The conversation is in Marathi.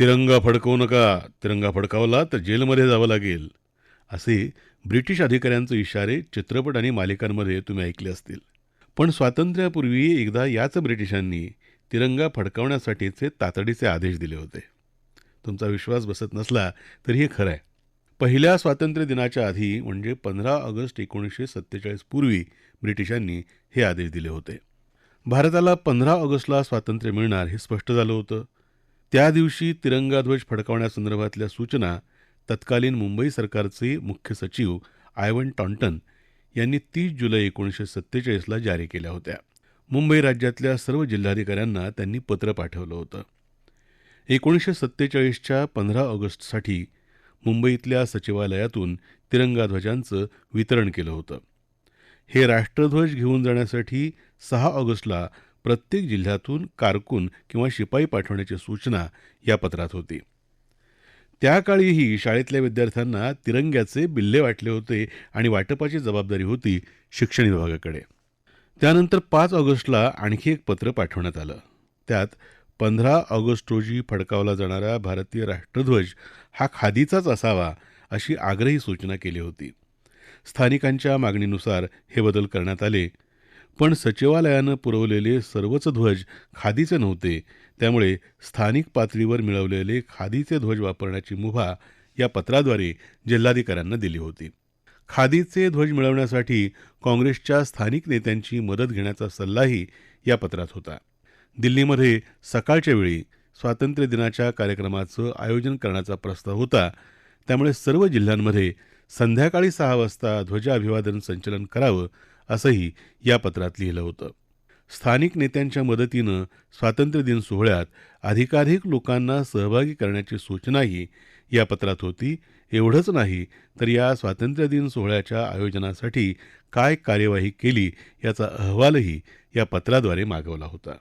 तिरंगा फडकवू नका. तिरंगा फडकावला तर जेलमध्ये जावं लागेल. असे ब्रिटिश अधिकाऱ्यांचे इशारे चित्रपट आणि मालिकांमध्ये तुम्ही ऐकले असतील. पण स्वातंत्र्यापूर्वी एकदा याच ब्रिटिशांनी तिरंगा फडकावण्यासाठीचे तातडीचे आदेश दिले होते. तुमचा विश्वास बसत नसला तरी हे खरं आहे. पहिल्या स्वातंत्र्य दिनाच्या आधी म्हणजे पंधरा ऑगस्ट एकोणीसशे सत्तेचाळीस पूर्वी ब्रिटिशांनी हे आदेश दिले होते. भारताला पंधरा ऑगस्टला स्वातंत्र्य मिळणार हे स्पष्ट झालं होतं. त्या दिवशी तिरंगा ध्वज फडकावण्यासंदर्भातल्या सूचना तत्कालीन मुंबई सरकारचे मुख्य सचिव आयवन टॉन्टन यांनी तीस जुलै एकोणीसशे सत्तेचाळीसला जारी केल्या होत्या. मुंबई राज्यातल्या सर्व जिल्हाधिकाऱ्यांना त्यांनी पत्र पाठवलं होतं. एकोणीसशे सत्तेचाळीसच्या पंधरा ऑगस्टसाठी मुंबईतल्या सचिवालयातून तिरंगा ध्वजांचं वितरण केलं होतं. हे राष्ट्रध्वज घेऊन जाण्यासाठी सहा ऑगस्टला प्रत्येक जिल्ह्यातून कारकून किंवा शिपाई पाठवण्याची सूचना या पत्रात होती. त्याकाळीही शाळेतल्या विद्यार्थ्यांना तिरंग्याचे बिल्ले वाटले होते आणि वाटपाची जबाबदारी होती शिक्षण विभागाकडे. त्यानंतर पाच ऑगस्टला आणखी एक पत्र पाठवण्यात आलं. त्यात पंधरा ऑगस्ट रोजी फडकावला जाणारा भारतीय राष्ट्रध्वज हा खादीचाच असावा अशी आग्रही सूचना केली होती. स्थानिकांच्या मागणीनुसार हे बदल करण्यात आले पण सचिवालयानं पुरवलेले सर्वच ध्वज खादीचे नव्हते. त्यामुळे स्थानिक पातळीवर मिळवलेले खादीचे ध्वज वापरण्याची मुभा या पत्राद्वारे जिल्हाधिकाऱ्यांना दिली होती. खादीचे ध्वज मिळवण्यासाठी काँग्रेसच्या स्थानिक नेत्यांची मदत घेण्याचा सल्लाही या पत्रात होता. दिल्लीमध्ये सकाळच्या वेळी स्वातंत्र्य दिनाच्या कार्यक्रमाचं आयोजन करण्याचा प्रस्ताव होता. त्यामुळे सर्व जिल्ह्यांमध्ये संध्याकाळी सहा वाजता ध्वजाभिवादन संचलन करावं असंही या पत्रात लिहिलं होतं. स्थानिक नेत्यांच्या मदतीनं स्वातंत्र्यदिन सोहळ्यात अधिकाधिक लोकांना सहभागी करण्याची सूचनाही या पत्रात होती. एवढंच नाही तर या स्वातंत्र्यदिन सोहळ्याच्या आयोजनासाठी काय कार्यवाही केली याचा अहवालही या पत्राद्वारे मागवला होता.